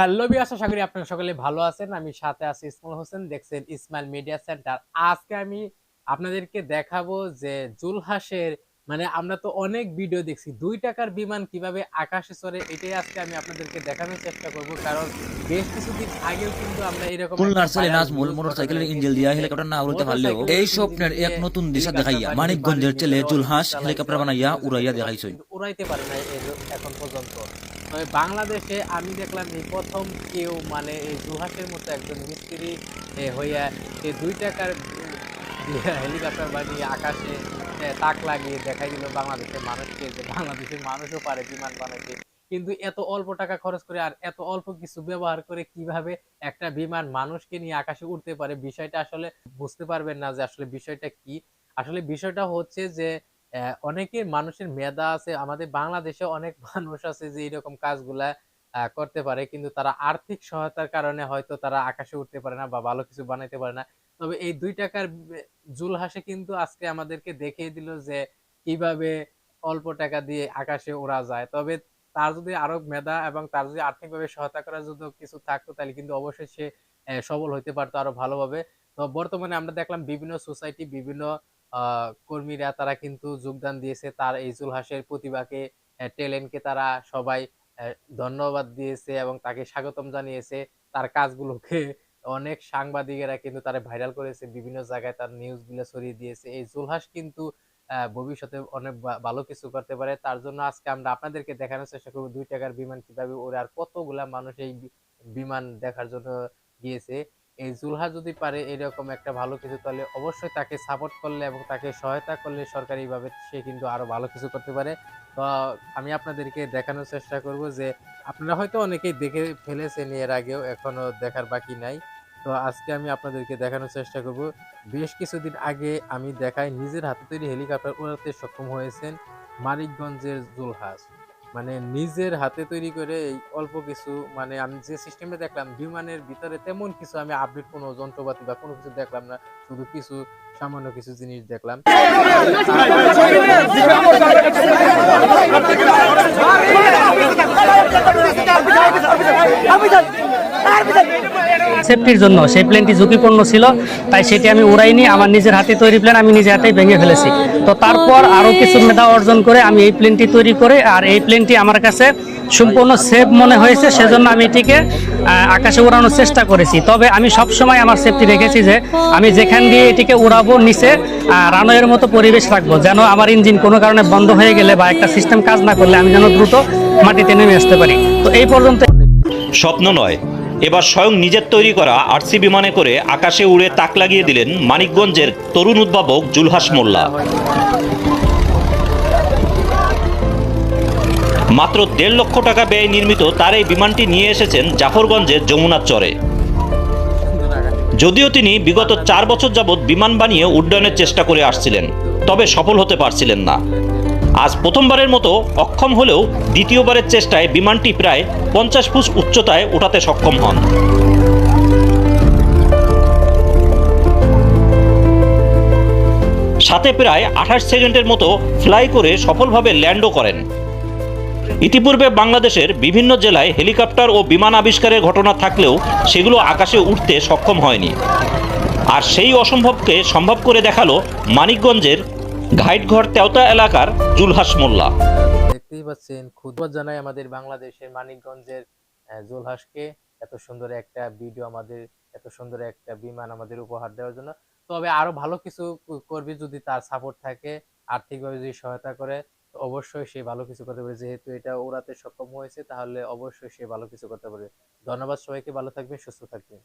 Hello B আশা করি আপনারা সকলে ভালো আছেন। আমি সাথে আছি ইসমাইল হোসেন। দেখছেন ইসমাইল মিডিয়া সেন্টার। আজকে আমি আপনাদেরকে দেখাবো যে জুলহাসের মানে আমরা তো অনেক ভিডিও দেখছি দুই টাকার বিমান কীভাবে আকাশে চড়ে এটাই আজকে আমি আপনাদেরকে দেখানোর চেষ্টা করব। কারণ বেশ কিছুদিন আগেও কিন্তু আমরা এরকম ছেলে viral নাজমুল মোটরসাইকেলের ইঞ্জিল দিয়া হেলিকপ্টার না উড়াতে পারলেও এই স্বপ্নের এক নতুন দিশা দেখাইয়া মানিকগঞ্জের ছেলে জুলহাস হেলিকপ্টার বানাইয়া উড়াইয়া দেখাইছে। উড়াইতে পারে না এখন পর্যন্ত। তবে বাংলাদেশে আমি দেখলাম এই প্রথম কেউ মানে এই জুহাসের মতো একজন মিস্ত্রি হইয়া এই দুই টাকার হেলিকপ্টার বানিয়ে আকাশে তাক লাগিয়ে দেখাই দিল বাংলাদেশের মানুষকে, যে বাংলাদেশের মানুষও পারে, বিমান বানাইতে। কিন্তু এত অল্প টাকা খরচ করে আর এত অল্প কিছু ব্যবহার করে কীভাবে একটা বিমান মানুষকে নিয়ে আকাশে উঠতে পারে, বিষয়টা আসলে বুঝতে পারবেন না যে আসলে বিষয়টা কি। আসলে বিষয়টা হচ্ছে যে আহ, অনেকের মানুষের মেধা আছে। আমাদের বাংলাদেশে অনেক মানুষ আছে যে এরকম কাজগুলা করতে পারে। কিন্তু তারা আর্থিক সহায়তার কারণে হয়তো তারা আকাশে উঠতে পারে না বা ভালো কিছু বানাইতে পারে না। তবে এই দুই টাকার বে- জুলহাসে কিন্তু আজকে আমাদেরকে দেখিয়ে দিল যে কীভাবে অল্প টাকা দিয়ে আকাশে ওড়া যায়। তবে তার যদি আরও মেধা এবং তার যদি আর্থিকভাবে সহায়তা করার জন্য কিছু থাকতো তাহলে কিন্তু অবশ্যই সে সবল হতে পারতো আরও ভালোভাবে। তো বর্তমানে আমরা দেখলাম বিভিন্ন সোসাইটি বিভিন্ন কর্মীরা তারা কিন্তু যোগদান দিয়েছে। তার এই জুলহাসের প্রতিভাকে ট্যালেন্টকে তারা সবাই ধন্যবাদ দিয়েছে এবং তাকে স্বাগতম জানিয়েছে। তার কাজগুলোকে অনেক সাংবাদিকেরা কিন্তু তারা ভাইরাল করেছে। বিভিন্ন জায়গায় তার নিউজগুলো ছড়িয়ে দিয়েছে। এই জুলহাস কিন্তু ভবিষ্যতে অনেক ভালো কিছু করতে পারে। তার জন্য আজকে আমরা আপনাদেরকে দেখানোর চেষ্টা করব দুই টাকার বিমান কীভাবে ওরে আর কতগুলা মানুষ এই বিমান দেখার জন্য গিয়েছে। এই জুলহা যদি পারে এরকম একটা ভালো কিছু, তাহলে অবশ্যই তাকে সাপোর্ট করলে এবং তাকে সহায়তা করলে সরকারিভাবে সে কিন্তু আরও ভালো কিছু করতে পারে। তো আমি আপনাদেরকে দেখানোর চেষ্টা করব যে আপনারা হয়তো অনেকেই দেখে ফেলেছেন এর আগেও এখনও দেখার বাকি নাই। তো আজকে আমি আপনাদেরকে দেখানোর চেষ্টা করব। বেশ কিছুদিন আগে আমি দেখাই নিজের হাতে তৈরি হেলিকপ্টার উড়াতে সক্ষম হয়েছেন মানিকগঞ্জের জুলহাস মানে নিজের হাতে তৈরি করে এই অল্প কিছু মানে আমি যে সিস্টেমে দেখলাম বিমানের ভিতরে তেমন কিছু আমি আপডেট কোনো যন্ত্রপাতি বা কোনো কিছু দেখলাম না শুধু কিছু সামান্য কিছু জিনিস দেখলাম সেফটির জন্য, সেই প্লেনটি ঝুঁকিপূর্ণ ছিল, তাই সেটি আমি উড়াইনি, আমার নিজের হাতে তৈরি প্লেন আমি নিজের হাতেই ভেঙে ফেলেছি। তো তারপর আরও কিছু মেধা অর্জন করে আমি এই প্লেনটি তৈরি করে, আর এই প্লেনটি আমার কাছে সম্পূর্ণ সেফ মনে হয়েছে, সেজন্য আমি এটিকে আকাশে উড়ানোর চেষ্টা করেছি। তবে আমি সব সময় আমার সেফটি রেখেছি যে, আমি যেখান দিয়ে এটিকে উড়াবো, নিচে রানওয়ের মতো পরিবেশ রাখব, যেন আমার ইঞ্জিন কোনো কারণে বন্ধ হয়ে গেলে বা একটা সিস্টেম কাজ না করলে আমি যেন দ্রুত মাটিতে নেমে আসতে পারি। তো এই পর্যন্ত স্বপ্ন নয় এবার স্বয়ং নিজের তৈরি করা আরসি বিমানে করে আকাশে উড়ে তাক লাগিয়ে দিলেন মানিকগঞ্জের তরুণ উদ্ভাবক জুলহাস মোল্লা। মাত্র দেড় লক্ষ টাকা ব্যয় নির্মিত তার এই বিমানটি নিয়ে এসেছেন জাফরগঞ্জের যমুনার চরে। যদিও তিনি বিগত চার বছর যাবৎ বিমান বানিয়ে উড্ডয়নের চেষ্টা করে আসছিলেন, তবে সফল হতে পারছিলেন না। আজ প্রথমবারের মতো অক্ষম হলেও দ্বিতীয়বারের চেষ্টায় বিমানটি প্রায় পঞ্চাশ ফুট উচ্চতায় ওঠাতে সক্ষম হন। সাথে প্রায় আঠাশ সেকেন্ডের মতো ফ্লাই করে সফলভাবে ল্যান্ডও করেন। ইতিপূর্বে বাংলাদেশের বিভিন্ন জেলায় হেলিকপ্টার ও বিমান আবিষ্কারের ঘটনা থাকলেও সেগুলো আকাশে উঠতে সক্ষম হয়নি। আর সেই অসম্ভবকে সম্ভব করে দেখাল মানিকগঞ্জের ঘাইটঘর তেওতা এলাকার জুলহাস মোল্লা। দেখতেই পাচ্ছেন, ক্ষুদ্র জানাই আমাদের বাংলাদেশের মানিকগঞ্জের জুলহাসকে এত সুন্দর একটা ভিডিও আমাদের, এত সুন্দর একটা বিমান আমাদের উপহার দেওয়ার জন্য। তবে আরও ভালো কিছু করবে যদি তার সাপোর্ট থাকে, আর্থিকভাবে যদি সহায়তা করে অবশ্যই সে ভালো কিছু করতে পারে। যেহেতু এটা ওড়াতে সক্ষম হয়েছে, তাহলে অবশ্যই সে ভালো কিছু করতে পারে ধন্যবাদ সবাইকে, ভালো থাকবেন, সুস্থ থাকবেন।